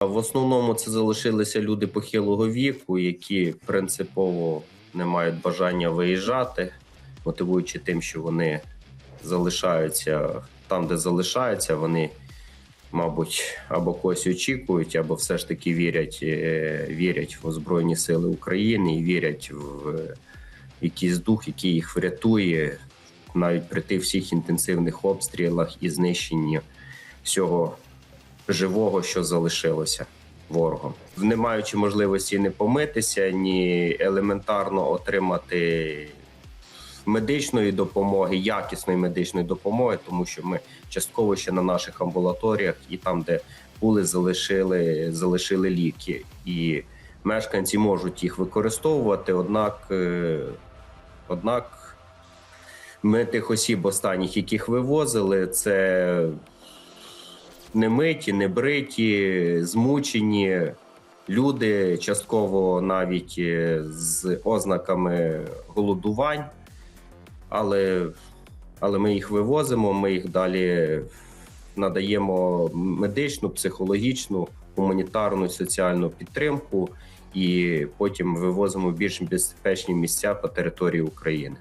В основному це залишилися люди похилого віку, які принципово не мають бажання виїжджати, мотивуючи тим, що вони залишаються там, де залишаються, вони, мабуть, або когось очікують, або все ж таки вірять, е, вірять в Збройні Сили України і вірять в якийсь дух, який їх врятує, навіть при тих всіх інтенсивних обстрілах і знищенні всього живого, що залишилося ворогом, не маючи можливості не помитися, ні елементарно отримати медичної допомоги, якісної медичної допомоги, тому що ми частково ще на наших амбулаторіях і там, де були, залишили, залишили ліки. І мешканці можуть їх використовувати, однак, е, однак ми тих осіб останніх, яких вивозили, це не миті, не бриті, змучені люди, частково навіть е, з ознаками голодувань, але, але ми їх вивозимо, ми їх далі надаємо медичну, психологічну, гуманітарну, соціальну підтримку і потім вивозимо більш безпечні місця по території України.